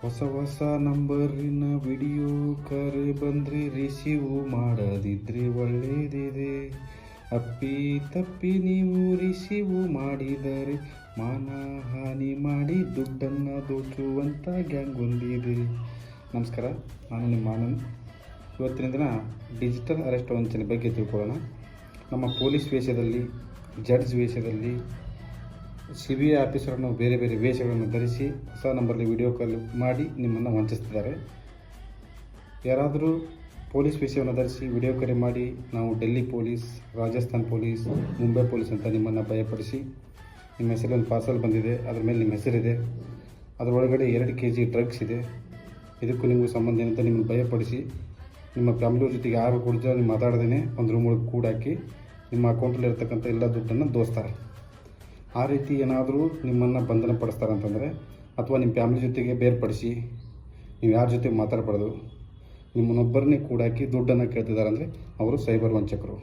ಹೊಸ ಹೊಸ ನಂಬರಿನ ವಿಡಿಯೋ ಕರೆ ಬಂದ್ರೆ ರಿಸೀವ್ ಮಾಡದಿದ್ರೆ ಒಳ್ಳೇದಿದೆ. ಅಪ್ಪಿ ತಪ್ಪಿ ನೀವು ರಿಸೀವ್ ಮಾಡಿದರೆ ಮಾನಹಾನಿ ಮಾಡಿ ದುಡ್ಡನ್ನು ದೋಚುವಂಥ ಗ್ಯಾಂಗ್ ಹೊಂದಿದೆ ನಮಸ್ಕಾರ, ನಾನು ನಿಮ್ಮ ಆನಂದ್. ಇವತ್ತಿನ ದಿನ ಡಿಜಿಟಲ್ ಅರೆಸ್ಟ್ ವಂಚನೆ ಬಗ್ಗೆ ತಿಳ್ಕೊಳ್ಳೋಣ. ನಮ್ಮ ಪೊಲೀಸ್ ವೇಷದಲ್ಲಿ ಜಡ್ಜ್ ವೇಷದಲ್ಲಿ ಸಿ ಬಿ ಐ ಆಫೀಸರನ್ನು ಬೇರೆ ಬೇರೆ ವೇಷಗಳನ್ನು ಧರಿಸಿ ಹೊಸ ನಂಬರ್ಲಿ ವಿಡಿಯೋ ಕಾಲ್ ಮಾಡಿ ನಿಮ್ಮನ್ನು ವಂಚಿಸ್ತಿದ್ದಾರೆ. ಯಾರಾದರೂ ಪೊಲೀಸ್ ವಿಷಯವನ್ನು ಧರಿಸಿ ವಿಡಿಯೋ ಕರೆ ಮಾಡಿ ನಾವು Delhi police, Rajasthan police, Mumbai police ಅಂತ ನಿಮ್ಮನ್ನು ಭಯಪಡಿಸಿ ನಿಮ್ಮ ಹೆಸರಲ್ಲಿ ಪಾರ್ಸಲ್ ಬಂದಿದೆ, ಅದ್ರ ಮೇಲೆ ನಿಮ್ಮ ಹೆಸರಿದೆ, ಅದರೊಳಗಡೆ ಎರಡು ಕೆ ಜಿ ಡ್ರಗ್ಸ್ ಇದೆ, ಇದಕ್ಕೂ ನಿಮಗೂ ಸಂಬಂಧ ಏನಂತ ನಿಮ್ಮನ್ನು ಭಯಪಡಿಸಿ ನಿಮ್ಮ ಫ್ಯಾಮಿಲಿಯವ್ರ ಜೊತೆಗೆ ಯಾರು ಕೂಡ ನೀವು ಮಾತಾಡ್ದೇ ಒಂದು ರೂಮ್ ಒಳಗೆ ಕೂಡಾಕಿ ನಿಮ್ಮ ಅಕೌಂಟಲ್ಲಿ ಇರ್ತಕ್ಕಂಥ ಎಲ್ಲ ದುಡ್ಡನ್ನು ದೋಸ್ತಾರೆ. ಆ ರೀತಿ ಏನಾದರೂ ನಿಮ್ಮನ್ನು ಬಂಧನ ಪಡಿಸ್ತಾರೆ ಅಂತಂದರೆ ಅಥವಾ ನಿಮ್ಮ ಫ್ಯಾಮಿಲಿ ಜೊತೆಗೆ ಬೇರ್ಪಡಿಸಿ ನೀವು ಯಾರ ಜೊತೆ ಮಾತಾಡಬಾರ್ದು ನಿಮ್ಮನ್ನೊಬ್ಬರನ್ನೇ ಕೂಡಾಕಿ ದುಡ್ಡನ್ನು ಕೇಳ್ತಿದ್ದಾರೆ ಅಂದರೆ ಅವರು ಸೈಬರ್ ವಂಚಕರು.